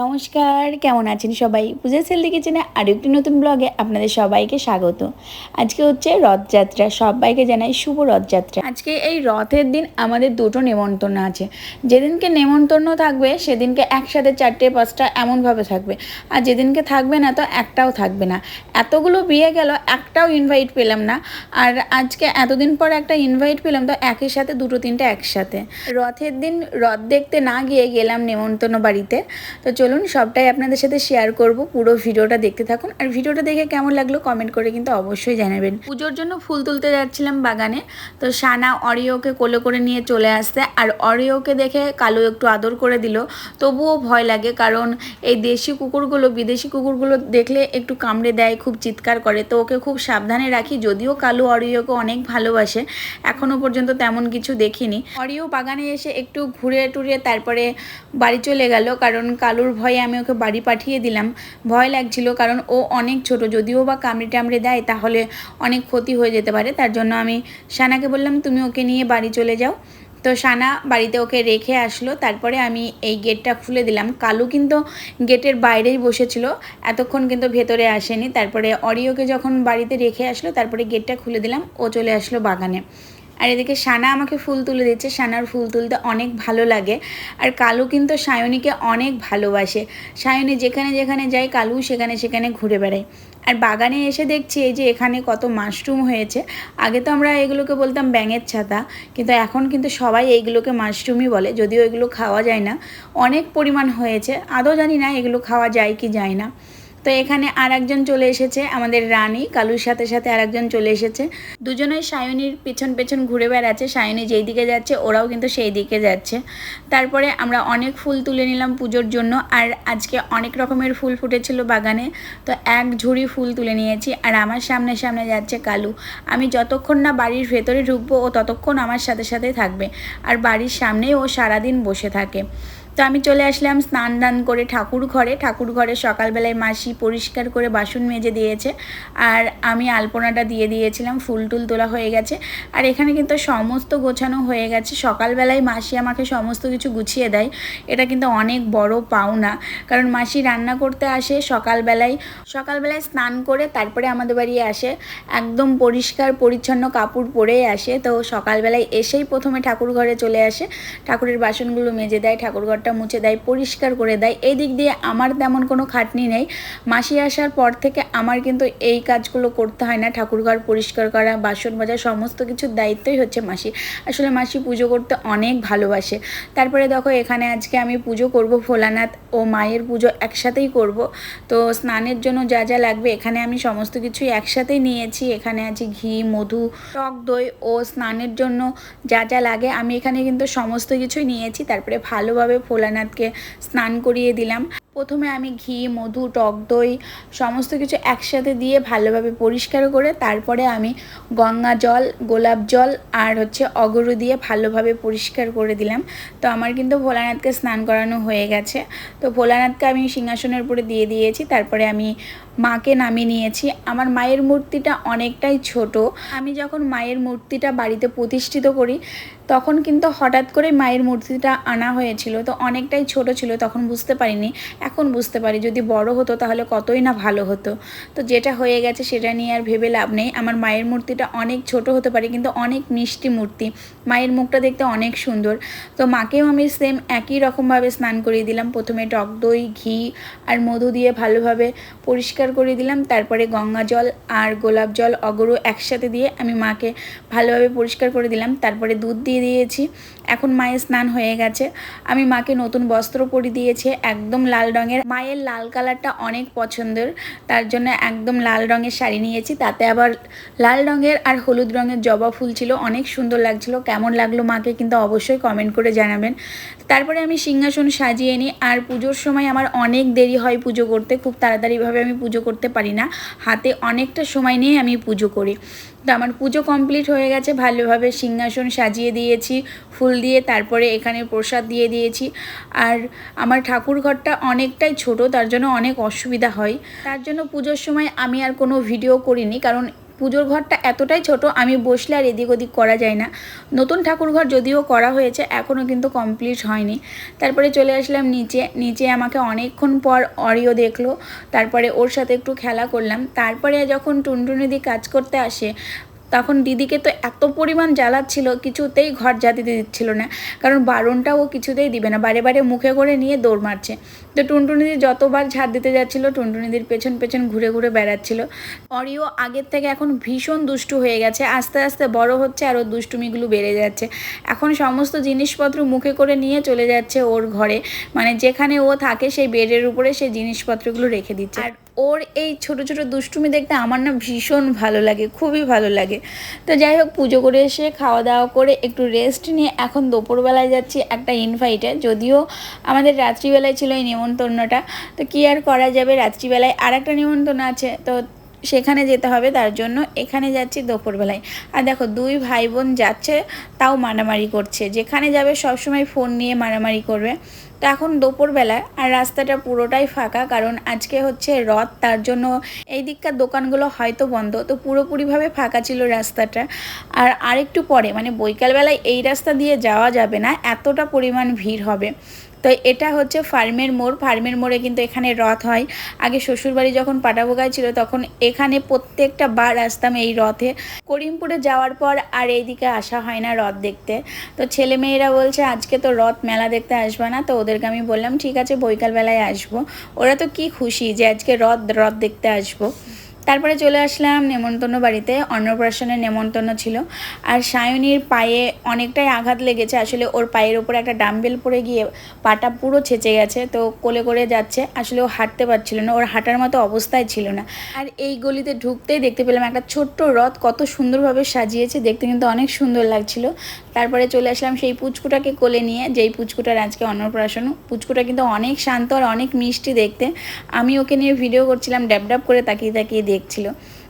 নমস্কার, কেমন আছেন সবাই? পূজা সেলদি কিচেনে আরও একটি নতুন ব্লগে আপনাদের সবাইকে স্বাগত। আজকে হচ্ছে রথযাত্রা, সবাইকে জানাই শুভ রথযাত্রা। আজকে এই রথের দিন আমাদের দুটো নেমন্তন্ন আছে। যেদিনকে নেমন্তন্ন থাকবে, সেদিনকে একসাথে চারটে, পাঁচটা এমনভাবে থাকবে। আর যেদিনকে থাকবে না, তো একটাও থাকবে না। এতগুলো বিয়ে গেল, একটাও ইনভাইট পেলাম না। আর আজকে এতদিন পর একটা ইনভাইট পেলাম, তো একের সাথে দুটো, তিনটে একসাথে। রথের দিন রথ দেখতে না গিয়ে গেলাম নেমন্তন্ন বাড়িতে। তো চলুন সবটাই আপনাদের সাথে শেয়ার করব, পুরো ভিডিওটা দেখতে থাকুন। আর ভিডিওটা দেখে কেমন লাগল কমেন্ট করে কিন্তু অবশ্যই জানাবেন। পুজোর জন্য ফুল তুলতে যাচ্ছিলাম বাগানে, তো সানা অরিওকে কোলে করে নিয়ে চলে আসতে আর অরিওকে দেখে কালো একটু আদর করে দিল, তবুও ভয় লাগে কারণ এই দেশি কুকুরগুলো, বিদেশি কুকুরগুলো দেখলে একটু কামড়ে দেয়, খুব চিৎকার করে। তো ওকে খুব সাবধানে রাখি, যদিও কালো অরিওকে অনেক ভালোবাসে এখনও পর্যন্ত তেমন কিছু দেখিনি। অরিও বাগানে এসে একটু ঘুরে টুরে তারপরে বাড়ি চলে গেল, কারণ কালুর ভয়ে আমি ওকে বাড়ি পাঠিয়ে দিলাম। ভয় লাগছিল কারণ ও অনেক ছোট, যদিও বা কামড়ে টামড়ে দেয়, তাহলে অনেক ক্ষতি হয়ে যেতে পারে। তার জন্য আমি সানাকে বললাম, তুমি ওকে নিয়ে বাড়ি চলে যাও। তো সানা বাড়িতে ওকে রেখে আসলো। তারপরে আমি এই গেটটা খুলে দিলাম। কালু কিন্তু গেটের বাইরেই বসেছিল, এতক্ষণ কিন্তু ভেতরে আসেনি। তারপরে অরিওকে যখন বাড়িতে রেখে আসলো, তারপরে গেটটা খুলে দিলাম। ও চলে আসলো বাগানে। আর এদিকে সানা আমাকে ফুল তুলে দিচ্ছে। সানার ফুল তুলতে অনেক ভালো লাগে। আর কালু কিন্তু সায়নীকে অনেক ভালোবাসে। সায়নী যেখানে যেখানে যায়, কালু সেখানে সেখানে ঘুরে বেড়ায়। আর বাগানে এসে দেখছি এই যে এখানে কত মাশরুম হয়েছে। আগে তো আমরা এগুলোকে বলতাম ব্যাঙের ছাতা, কিন্তু এখন কিন্তু সবাই এইগুলোকে মাশরুমই বলে। যদিও এগুলো খাওয়া যায় না, অনেক পরিমাণ হয়েছে। আদৌ জানি না এগুলো খাওয়া যায় কি যায় না। তো এখানে আর একজন চলে এসেছে, আমাদের রানী। কালুর সাথে সাথে আর একজন চলে এসেছে। দুজনেই সায়নীর পেছন পেছন ঘুরে বেড়াচ্ছে। সায়নী যেই দিকে যাচ্ছে, ওরাও কিন্তু সেই দিকে যাচ্ছে। তারপরে আমরা অনেক ফুল তুলে নিলাম পুজোর জন্য। আর আজকে অনেক রকমের ফুল ফুটেছিল বাগানে। তো এক ঝুড়ি ফুল তুলে নিয়েছি। আর আমার সামনে সামনে যাচ্ছে কালু। আমি যতক্ষণ না বাড়ির ভেতরে ঢুকবো, ও ততক্ষণ আমার সাথে সাথে থাকবে। আর বাড়ির সামনেই ও সারাদিন বসে থাকে। তো আমি চলে আসলাম স্নান দান করে ঠাকুর ঘরে। ঠাকুর ঘরে সকালবেলায় মাসি পরিষ্কার করে বাসন মেজে দিয়েছে। আর আমি আলপনাটা দিয়ে দিয়েছিলাম, ফুল টুল তোলা হয়ে গেছে। আর এখানে কিন্তু সমস্ত গোছানো হয়ে গেছে। সকালবেলায় মাসি আমাকে সমস্ত কিছু গুছিয়ে দেয়। এটা কিন্তু অনেক বড় পাওনা। কারণ মাসি রান্না করতে আসে সকালবেলায়। সকালবেলায় স্নান করে তারপরে আমাদের বাড়ি আসে। একদম পরিষ্কার, পরিচ্ছন্ন কাপড় পরেই আসে। তো সকালবেলায় এসেই প্রথমে ঠাকুর ঘরে চলে আসে। ঠাকুরের বাসনগুলো মেজে দেয়, ঠাকুর ঘরটা মুছে দেয়, পরিষ্কার করে দেয়। এই দিক দিয়ে আমার তেমন কোনো খাটনি নেই। মাসি আসার পর থেকে আমার কিন্তু এই কাজগুলো করতে হয় না। ঠাকুরঘর পরিষ্কার করা, বাসন মাজা, সমস্ত কিছুর দায়িত্বই হচ্ছে মাসি। আসলে মাসি পুজো করতে অনেক ভালোবাসে। তারপরে দেখো, এখানে আজকে আমি পুজো করব ভোলানাথ ও মায়ের পুজো একসাথেই করব। তো স্নানের জন্য যা যা লাগবে, এখানে আমি সমস্ত কিছুই একসাথেই নিয়েছি। এখানে আছে ঘি, মধু, টক দই ও স্নানের জন্য যা যা লাগে, আমি এখানে কিন্তু সমস্ত কিছুই নিয়েছি। তারপরে ভালোভাবে ভোলানাথকে স্নান করিয়ে দিলাম। প্রথমে আমি ঘি, মধু, টক দই সমস্ত কিছু একসাথে দিয়ে ভালোভাবে পরিষ্কার করে তারপরে আমি গঙ্গা জল, গোলাপ জল আর হচ্ছে অগরু দিয়ে ভালোভাবে পরিষ্কার করে দিলাম। তো আমার কিন্তু ভোলানাথকে স্নান করানো হয়ে গেছে। তো ভোলানাথকে আমি সিংহাসনের উপরে দিয়ে দিয়েছি। তারপরে আমি মাকে নামিয়ে নিয়েছি। আমার মায়ের মূর্তিটা অনেকটাই ছোট। আমি যখন মায়ের মূর্তিটা বাড়িতে প্রতিষ্ঠিত করি, তখন কিন্তু হঠাৎ করে মায়ের মূর্তিটা আনা হয়েছিল। তো অনেকটাই ছোট ছিল, তখন বুঝতে পারিনি। এখন বুঝতে পারি, যদি বড় হতো তাহলে কতই না ভালো হতো। তো যেটা হয়ে গেছে সেটা নিয়ে আর ভেবে লাভ নেই। আমার মায়ের মূর্তিটা অনেক ছোট হতে পারে, কিন্তু অনেক মিষ্টি মূর্তি। মায়ের মুখটা দেখতে অনেক সুন্দর। তো মাকেও আমি সেম একই রকমভাবে স্নান করিয়ে দিলাম। প্রথমে টক দই, ঘি আর মধু দিয়ে ভালোভাবে পরিষ্কার করে দিলাম। তারপরে গঙ্গা জল আর গোলাপ জল অগরু একসাথে দিয়ে আমি মাকে ভালোভাবে পরিষ্কার করে দিলাম। তারপরে দুধ দিয়ে দিয়েছি। এখন মায়ের স্নান হয়ে গেছে। আমি মাকে নতুন বস্ত্র পরিয়ে দিয়েছি। একদম লাল রঙের। মায়ের লাল কালারটা অনেক পছন্দের। তার জন্য একদম লাল রঙের শাড়ি নিয়েছি। তাতে আবার লাল রঙের আর হলুদ রঙের জবা ফুল ছিল। অনেক সুন্দর লাগছিল। কেমন লাগল মাকে কিন্তু অবশ্যই কমেন্ট করে জানাবেন। তারপরে আমি সিংহাসন সাজিয়ে নিই। আর পুজোর সময় আমার অনেক দেরি হয় পুজো করতে। খুব তাড়াতাড়িভাবে আমি পুজো করতে পারি না। হাতে অনেকটা সময় নিয়ে আমি পুজো করি। তো আমার পুজো কমপ্লিট হয়ে গেছে, ভালোভাবে সিংহাসন সাজিয়ে দিয়েছি, ফুল দিয়ে তারপরে এখানে প্রসাদ দিয়ে দিয়েছি। আর আমার ঠাকুর ঘরটা অনেকটাই ছোট, তার জন্য অনেক অসুবিধা হয়। তার জন্য পুজোর সময় আমি আর কোনো ভিডিও করিনি, কারণ পুজোর ঘরটা এতটাই ছোট, আমি বসলে আর এদিক ওদিক করা যায় না। নতুন ঠাকুর ঘর যদিও করা হয়েছে এখনও কিন্তু কমপ্লিট হয়নি। তারপরে চলে আসলাম নিচে নিচে আমাকে অনেকক্ষণ পর অরিও দেখল, তারপরে ওর সাথে একটু খেলা করলাম। তারপরে যখন টুনটুনিদি কাজ করতে আসে তখন দিদিকে তো এত পরিমাণ জ্বালাচ্ছিল, কিছুতেই ঘর জাতিতে দিচ্ছিল না। কারণ বারণটা ও কিছুতেই দিবে না, বারে বারে মুখে করে নিয়ে দৌড় মারছে। তো টুনটুনিদি যতবার ঝাড় দিতে যাচ্ছিল, টুনটুনিদির পেছন পেছন ঘুরে ঘুরে বেড়াচ্ছিল। অরিও আগের থেকে এখন ভীষণ দুষ্টু হয়ে গেছে, আস্তে আস্তে বড় হচ্ছে আর ওর দুষ্টুমিগুলো বেড়ে যাচ্ছে। এখন সমস্ত জিনিসপত্র মুখে করে নিয়ে চলে যাচ্ছে ওর ঘরে মানে যেখানে ও থাকে সেই বেডের উপরে সেই জিনিসপত্রগুলো রেখে দিচ্ছে। আর ওর এই ছোট ছোট দুষ্টুমি দেখতে আমার না ভীষণ ভালো লাগে, খুবই ভালো লাগে। তো যাই হোক, পুজো করে এসে খাওয়া দাওয়া করে একটু রেস্ট নিয়ে এখন দুপুরবেলায় যাচ্ছি একটা ইনভাইটে যদিও আমাদের রাত্রিবেলায় ছিল এই নিমন্ত্রণটা। তো কী আর করা যাবে? রাত্রিবেলায় আর একটা নেমন্তন্ন আছে। তো সেখানে যেতে হবে, তার জন্য এখানে যাচ্ছি দুপুরবেলায়। আর দেখো, দুই ভাই বোন যাচ্ছে, তাও মারামারি করছে। যেখানে যাবে সবসময় ফোন নিয়ে মারামারি করবে। তো এখন দুপুরবেলা আর রাস্তাটা পুরোটাই ফাঁকা, কারণ আজকে হচ্ছে রথ, তার জন্য এই দিককার দোকানগুলো হয়তো বন্ধ। তো পুরোপুরিভাবে ফাঁকা ছিল রাস্তাটা। আর আরেকটু পরে মানে বৈকালবেলায় এই রাস্তা দিয়ে যাওয়া যাবে না, এতটা পরিমাণ ভিড় হবে। তো এটা হচ্ছে ফার্মের মোড়। ফার্মের মোড়ে কিন্তু এখানে রথ হয়। আগে শ্বশুরবাড়ি যখন পাটাবোগায় ছিল, তখন এখানে প্রত্যেকটা বার আসতাম এই রথে। করিমপুরে যাওয়ার পর আর এইদিকে আসা হয় না রথ দেখতে। তো ছেলে মেয়েরা বলছে, আজকে তো রথ মেলা দেখতে আসবে না। তো ওদেরকে আমি বললাম, ঠিক আছে বৈকালবেলায় আসব। ওরা তো কি খুশি যে আজকে রথ রথ দেখতে আসব। তারপরে চলে আসলাম নেমন্তন্ন বাড়িতে, অন্নপ্রাশনের নেমন্তন্ন ছিল। আর সায়নীর পায়ে অনেকটাই আঘাত লেগেছে। আসলে ওর পায়ের ওপরে একটা ডাম্বেল পড়ে গিয়ে পাটা পুরো ছেঁচে গেছে, তো কোলে করে যাচ্ছে। আসলে ও হাঁটতে পারছিল না, ওর হাঁটার মতো অবস্থায় ছিল না। আর এই গলিতে ঢুকতেই দেখতে পেলাম একটা ছোট্ট রথ কত সুন্দরভাবে সাজিয়েছে, দেখতে কিন্তু অনেক সুন্দর লাগছিল। তারপরে চলে আসলাম সেই পুচকুটাকে কোলে নিয়ে, যেই পুচকুটার আজকে অন্নপ্রাশন। পুচকুটা কিন্তু অনেক শান্ত আর অনেক মিষ্টি দেখতে। আমি ওকে নিয়ে ভিডিও করছিলাম ড্যাব ড্যাব করে তাকিয়ে তাকিয়ে দেখছিল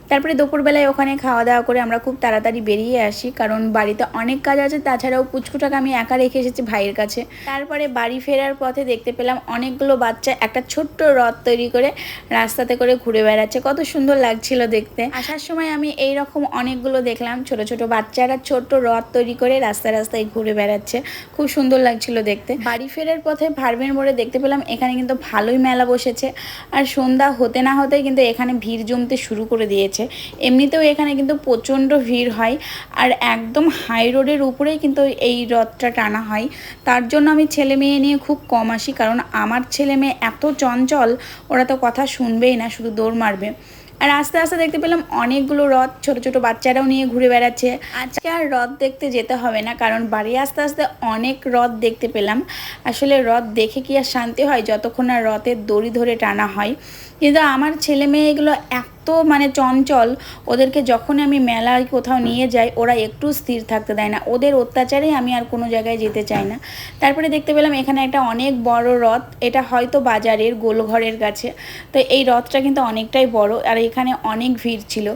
তারপরে দুপুরবেলায় ওখানে খাওয়া দাওয়া করে আমরা খুব তাড়াতাড়ি বেরিয়ে আসি, কারণ বাড়িতে অনেক কাজ আছে, তাছাড়াও পুচকুটাকে আমি একা রেখে এসেছি ভাইয়ের কাছে। তারপরে বাড়ি ফেরার পথে দেখতে পেলাম অনেকগুলো বাচ্চা একটা ছোট্ট রথ তৈরি করে রাস্তাতে করে ঘুরে বেড়াচ্ছে, কত সুন্দর লাগছিল দেখতে। আসার সময় আমি এই রকম অনেকগুলো দেখলাম, ছোট ছোট বাচ্চারা ছোট্ট রথ তৈরি করে রাস্তা রাস্তায় ঘুরে বেড়াচ্ছে, খুব সুন্দর লাগছিল দেখতে। বাড়ি ফেরার পথে ভার্মের মোড়ে দেখতে পেলাম এখানে কিন্তু ভালোই মেলা বসেছে, আর সন্ধ্যা হতে না হতেই কিন্তু এখানে ভিড় জমতে শুরু করে দিয়েছে। হয়েছে এমনিতেও এখানে কিন্তু প্রচণ্ড ভিড় হয় আর একদম হাই রোডের উপরেই কিন্তু এই রথটা টানা হয়। তার জন্য আমি ছেলে মেয়ে নিয়ে খুব কম আসি কারণ আমার ছেলে মেয়ে এত চঞ্চল, ওরা তো কথা শুনবেই না, শুধু দৌড় মারবে। আর আস্তে আস্তে দেখতে পেলাম অনেকগুলো রথ ছোট ছোট বাচ্চারাও নিয়ে ঘুরে বেড়াচ্ছে। আজকে আর রথ দেখতে যেতে হবে না কারণ বাড়ি আস্তে আস্তে অনেক রথ দেখতে পেলাম। আসলে রথ দেখে কি আর শান্তি হয় যতক্ষণ আর রথের দড়ি ধরে টানা হয়। কিন্তু আমার ছেলে মেয়ে এগুলো এত মানে চঞ্চল, ওদেরকে যখন আমি মেলায় কোথাও নিয়ে যাই, ওরা একটু স্থির থাকতে দেয় না। ওদের অত্যাচারেই আমি আর কোনো জায়গায় যেতে চাই না। তারপরে দেখতে পেলাম এখানে একটা অনেক বড় রথ, এটা হয়তো বাজারের গোলঘরের কাছে। তো এই রথটা কিন্তু অনেকটাই বড়, আর এখানে অনেক ভিড় ছিল।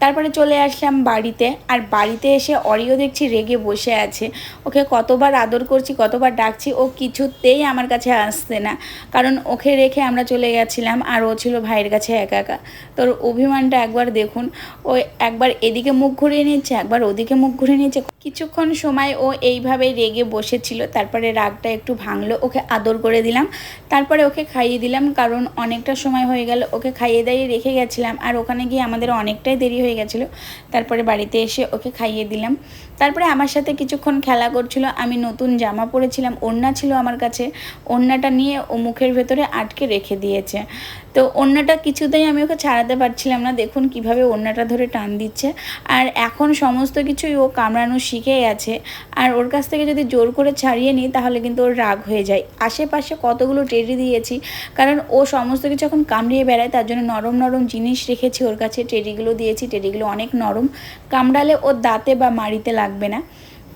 তারপরে চলে আসলাম বাড়িতে। আর বাড়িতে এসে অরিও দেখছি রেগে বসে আছে। ওকে কতবার আদর করছি, কতবার ডাকছি, ও কিছুতেই আমার কাছে আসতে না। কারণ ওকে রেখে আমরা চলে গেছিলাম আর ও ছিল ভাইয়ের কাছে একা একা। তোর অভিমানটা একবার দেখুন। ও একবার এদিকে মুখ ঘুরিয়ে নিচ্ছে, একবার ওদিকে মুখ ঘুরিয়ে নিচ্ছে। কিছুক্ষণ সময় ও এইভাবে রেগে বসেছিল, তারপরে রাগটা একটু ভাঙলো, ওকে আদর করে দিলাম। তারপরে ওকে খাইয়ে দিলাম, কারণ অনেকটা সময় হয়ে গেল, ওকে খাইয়ে দাইয়ে রেখে গেছিলাম, আর ওখানে গিয়ে আমাদের অনেকটাই দেরি হয়ে গেছিল। তারপরে বাড়িতে এসে ওকে খাইয়ে দিলাম। তারপরে আমার সাথে কিছুক্ষণ খেলা করছিল, আমি নতুন জামা পরেছিলাম, ওড়না ছিল আমার কাছে, ওড়নাটা নিয়ে ও মুখের ভেতরে আটকে রেখে দিয়েছে। তো ওড়নাটা কিছুতেই আমি ওকে ছাড়াতে পারছিলাম না। দেখুন কীভাবে ওড়নাটা ধরে টান দিচ্ছে। আর এখন সমস্ত কিছুই ও কামড়ানো শিখে গেছে আর ওর কাছ থেকে যদি জোর করে ছাড়িয়ে নিই, তাহলে কিন্তু ওর রাগ হয়ে যায়। আশেপাশে কতগুলো টেডি দিয়েছি, কারণ ও সমস্ত কিছু এখন কামড়িয়ে বেড়ায়, তার জন্য নরম নরম জিনিস রেখেছি ওর কাছে। টেডিগুলো দিয়েছি, টেডিগুলো অনেক নরম। কামড়ালে ওর দাঁতে বা মাড়িতে লাগবে না।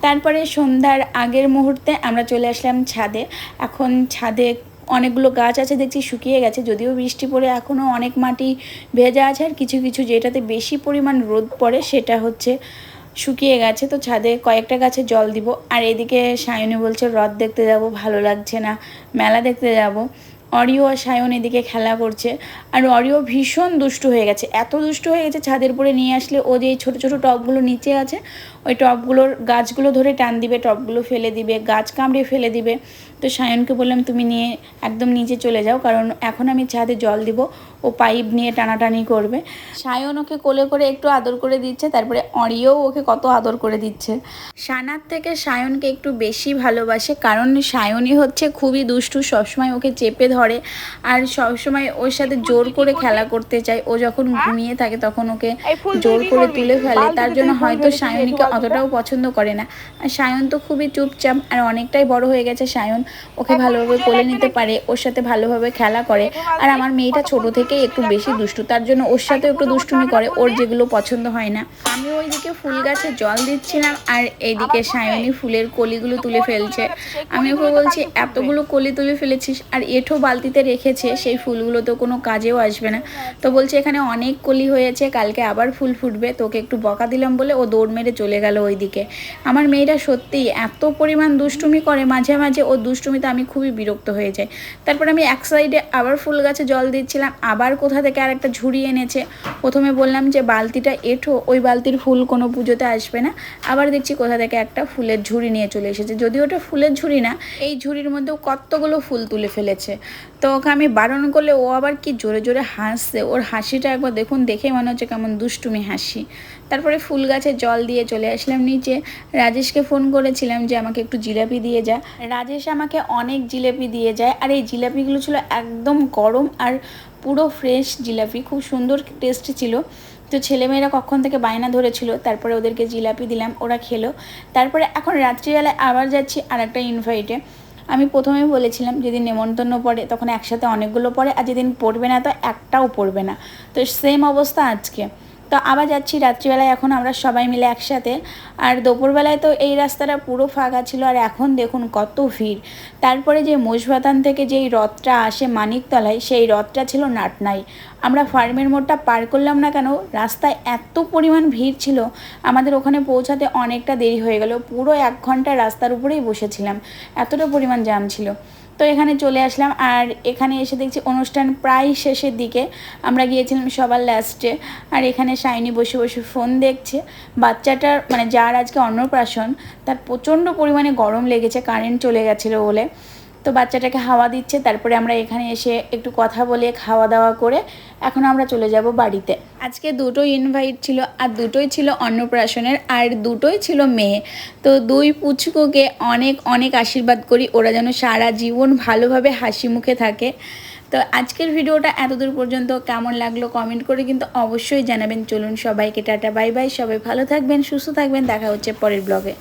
তারপরে সন্ধ্যার আগের মুহূর্তে আমরা চলে আসলাম ছাদে। এখন ছাদে অনেকগুলো গাছ আছে, দেখছি শুকিয়ে গেছে, যদিও বৃষ্টি পড়ে এখনও অনেক মাটি ভেজা আছে আর কিছু কিছু যেটাতে বেশি পরিমাণ রোদ পড়ে সেটা হচ্ছে শুকিয়ে গেছে। তো ছাদে কয়েকটা গাছে জল দিব। আর এদিকে সায়নী বলছে, রথ দেখতে যাব, ভালো লাগছে না। মেলা দেখতে যাব। অরিও আর সায়ন এদিকে খেলা করছে। আর অরিও ভীষণ দুষ্টু হয়ে গেছে। এত দুষ্টু হয়ে গেছে ছাদের উপরে নিয়ে আসলে ও যে ছোট ছোটো টবগুলো নিচে আছে, ওই টবগুলোর গাছগুলো ধরে টান দিবে, টবগুলো ফেলে দিবে, গাছ কামড়ে ফেলে দিবে। তো সায়নকে বললাম, তুমি নিয়ে একদম নিচে চলে যাও, কারণ এখন আমি ছাদে জল দিব। ও পাইপ নিয়ে টানাটানি করবে। সায়ন ওকে কোলে করে একটু আদর করে দিচ্ছে তারপরে অরিও ওকে কত আদর করে দিচ্ছে। সানার থেকে সায়নকে একটু বেশি ভালোবাসে কারণ সায়নই হচ্ছে খুবই দুষ্টু সবসময় ওকে চেপে ধরে আর সবসময় ওর সাথে জোর করে খেলা করতে চায়। ও যখন ঘুমিয়ে থাকে তখন ওকে জোর করে তুলে ফেলে। তার জন্য হয়তো সায়নীকে অতটাও পছন্দ করে না। আর সায়ন তো খুবই চুপচাপ আর অনেকটাই বড় হয়ে গেছে সায়ন। ওকে ভালোভাবে কোলে নিতে পারে ওর সাথে ভালোভাবে খেলা করে। আর আমার মেয়েটা ছোট থেকেই একটু বেশি দুষ্টু, তার জন্য ওর সাথে একটু দুষ্টুমি করে, ওর যেগুলো পছন্দ হয় না। আমি ওইদিকে ফুল গাছে জল দিচ্ছিলাম, আর এইদিকে সায়নী ফুলের কলিগুলো তুলে ফেলছে। আমি ওকে বলছি, এতগুলো কলি তুলে ফেলেছিস আর এঠো বালতিতে রেখেছে, সেই ফুলগুলো তো কোনো কাজেও আসবে না। তো বলছে, এখানে অনেক কলি হয়েছে, কালকে আবার ফুল ফুটবে, তোকে একটু বকা দিলাম বলে ও দৌড় মেরে চলে গেল ওইদিকে। আমার মেয়েটা সত্যিই এত পরিমাণ দুষ্টুমি করে, মাঝে মাঝে ও দুষ্টুমিতে আমি খুবই বিরক্ত হয়ে যাই। তারপর আমি এক সাইডে আবার ফুল গাছে জল দিচ্ছিলাম, আবার কোথা থেকে আর একটা ঝুড়ি এনেছে। প্রথমে বললাম যে, বালতিটা এঠো, ওই বালতির ফুল কোনো পুজোতে আসবে না। আবার দেখছি কোথা থেকে একটা ফুলের ঝুড়ি নিয়ে চলে এসেছে। যদি ওটা ফুলের ঝুড়ি না, এই ঝুড়ির মধ্যেও কতগুলো ফুল তুলে ফেলেছে। তো ওকে আমি বারণ করলে ও আবার কি জোরে জোরে হাসছে। ওর হাসিটা একবার দেখুন, দেখে মনে হচ্ছে কেমন দুষ্টুমি হাসি। তারপরে ফুল গাছে জল দিয়ে চলে আসলাম নিচে। রাজেশকে ফোন করেছিলাম যে, আমাকে একটু জিলাপি দিয়ে যা। রাজেশ আমাকে অনেক জিলাপি দিয়ে যায়। আর এই জিলাপিগুলো ছিল একদম গরম আর পুরো ফ্রেশ জিলাপি, খুব সুন্দর টেস্ট ছিল। তো ছেলেমেয়েরা কখন থেকে বায়না ধরেছিল, তারপরে ওদেরকে জিলাপি দিলাম, ওরা খেলো। তারপরে এখন রাত্রিবেলায় আবার যাচ্ছি আর একটা ইনভাইটে আমি প্রথমেই বলেছিলাম, যেদিন নেমন্তন্ন পড়ে, তখন একসাথে অনেকগুলো পড়ে, আর যেদিন পড়বে না, তো একটাও পড়বে না। তো সেম অবস্থা আজকে। তো আবার যাচ্ছি, রাত্রিবেলায় এখন আমরা সবাই মিলে একসাথে। আর দুপুরবেলায় তো এই রাস্তাটা পুরো ফাঁকা ছিল, আর এখন দেখুন কত ভিড়। তারপরে যে মোষবাতান থেকে যেই রথটা আসে মানিকতলায়, সেই রথটা ছিল নাটনাই। আমরা ফার্মের মোড়টা পার করলাম না কেন, রাস্তায় এত পরিমাণ ভিড় ছিল, আমাদের ওখানে পৌঁছাতে অনেকটা দেরি হয়ে গেল। পুরো এক ঘণ্টা রাস্তার উপরেই বসেছিলাম। এতটা পরিমাণ জ্যাম ছিল। তো এখানে চলে আসলাম আর এখানে এসে দেখছি অনুষ্ঠান প্রায় শেষের দিকে। আমরা গিয়েছিলাম সবার লাস্টে আর এখানে শাইনি বসে বসে ফোন দেখছে। বাচ্চাটার মানে যার আজকে অন্নপ্রাশন, তার প্রচণ্ড পরিমাণে গরম লেগেছে কারেন্ট চলে গেছিল বলে। তো বাচ্চাটাকে হাওয়া দিচ্ছে, তারপরে আমরা এখানে এসে একটু কথা বলে খাওয়া দাওয়া করে এখন আমরা চলে যাব বাড়িতে। আজকে দুটো ইনভাইট ছিল, আর দুটোই ছিল অন্নপ্রাশনের, আর দুটোই ছিল মেয়ে। তো দুই পুচকুকে অনেক অনেক আশীর্বাদ করি, ওরা যেন সারা জীবন ভালোভাবে হাসি মুখে থাকে। তো আজকের ভিডিওটা এতদূর পর্যন্ত কেমন লাগল কমেন্ট করে কিন্তু অবশ্যই জানাবেন। চলুন সবাইকে টাটা বাই বাই সবাই ভালো থাকবেন, সুস্থ থাকবেন। দেখা হচ্ছে পরের ব্লগে